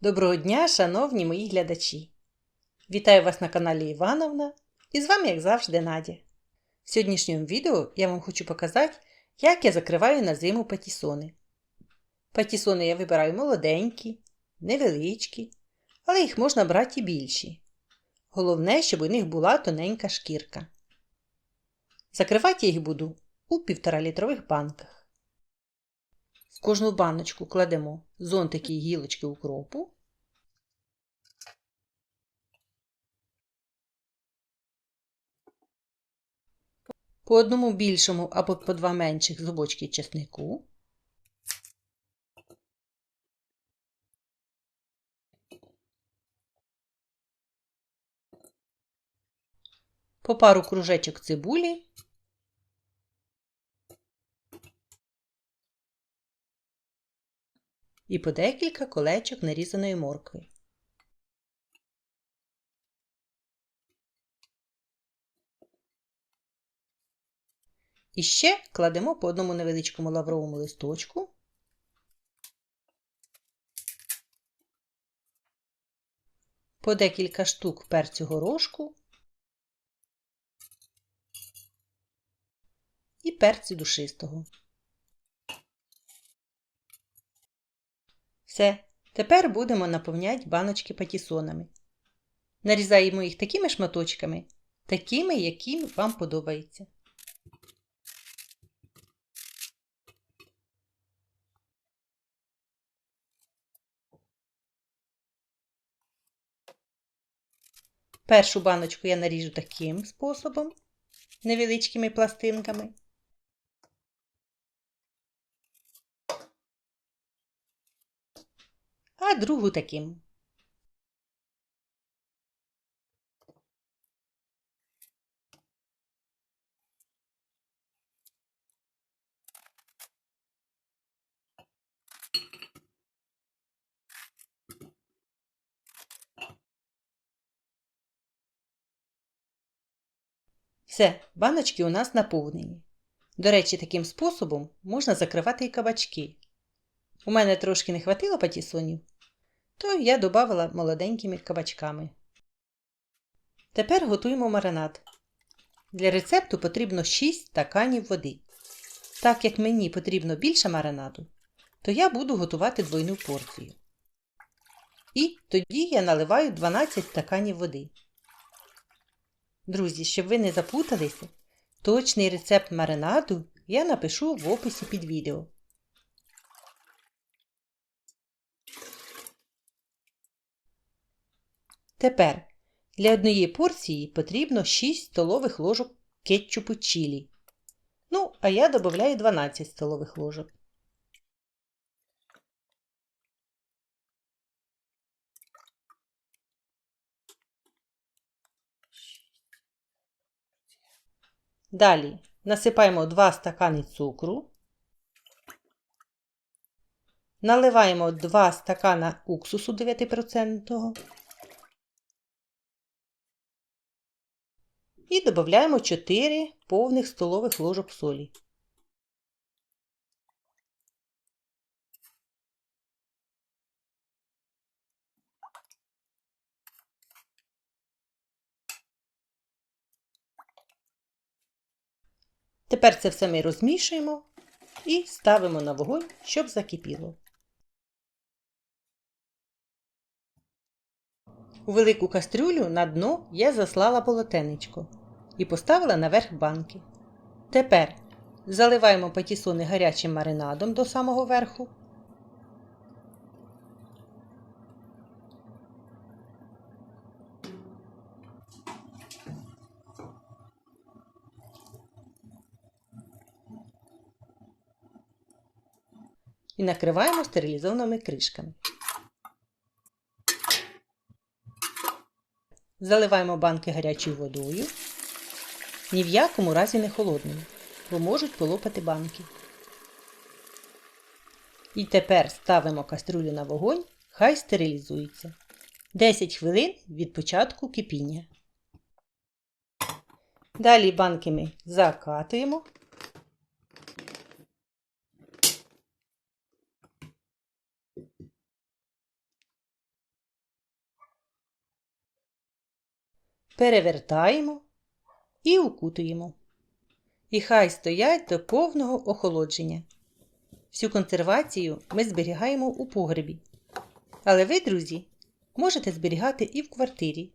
Доброго дня, шановні мої глядачі! Вітаю вас на каналі Івановна і з вами, як завжди, Надя. В сьогоднішньому відео я вам хочу показати, як я закриваю на зиму патісони. Патісони я вибираю молоденькі, невеличкі, але їх можна брати і більші. Головне, щоб у них була тоненька шкірка. Закривати я їх буду у 1,5-літрових банках. В кожну баночку кладемо зонтики і гілочки укропу. По одному більшому або по два менших зубочки чеснику. По пару кружечок цибулі і по декілька колечок нарізаної моркви. І ще кладемо по одному невеличкому лавровому листочку. По декілька штук перцю горошку і перцю душистого. Все, тепер будемо наповняти баночки патісонами. Нарізаємо їх такими шматочками, такими, які вам подобаються. Першу баночку я наріжу таким способом, невеличкими пластинками. Другу таким. Все, баночки у нас наповнені. До речі, таким способом можна закривати і кабачки. У мене трошки не хватило патісонів, то я додавала молоденькими кабачками. Тепер готуємо маринад. Для рецепту потрібно 6 стаканів води. Так як мені потрібно більше маринаду, то я буду готувати двойну порцію. І тоді я наливаю 12 стаканів води. Друзі, щоб ви не запуталися, точний рецепт маринаду я напишу в описі під відео. Тепер для однієї порції потрібно 6 столових ложок кетчупу чилі. Ну, а я додаю 12 столових ложок. Далі насипаємо 2 стакани цукру. Наливаємо 2 стакана уксусу 9%. І додаємо 4 повних столових ложок солі. Тепер це все ми розмішуємо і ставимо на вогонь, щоб закипіло. У велику кастрюлю на дно я заслала полотенечко і поставила наверх банки. Тепер заливаємо патісони гарячим маринадом до самого верху. І накриваємо стерилізованими кришками. Заливаємо банки гарячою водою. Ні в якому разі не холодними, бо можуть полопати банки. І тепер ставимо каструлю на вогонь, хай стерилізується. 10 хвилин від початку кипіння. Далі банки ми закатуємо. Перевертаємо і укутуємо. І хай стоять до повного охолодження. Всю консервацію ми зберігаємо у погребі. Але ви, друзі, можете зберігати і в квартирі,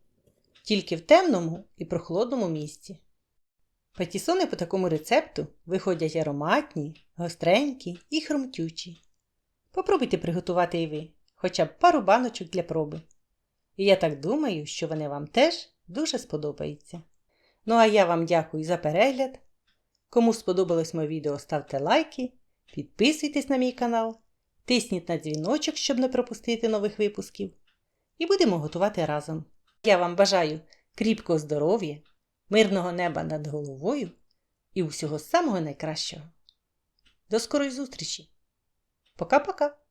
тільки в темному і прохолодному місці. Патісони по такому рецепту виходять ароматні, гостренькі і хрумтючі. Попробуйте приготувати і ви, хоча б пару баночок для проби. І я так думаю, що вони вам теж дуже сподобаються. Ну а я вам дякую за перегляд. Кому сподобалось моє відео, ставте лайки, підписуйтесь на мій канал, тисніть на дзвіночок, щоб не пропустити нових випусків. І будемо готувати разом. Я вам бажаю кріпкого здоров'я, мирного неба над головою і усього самого найкращого. До скорої зустрічі! Пока-пока!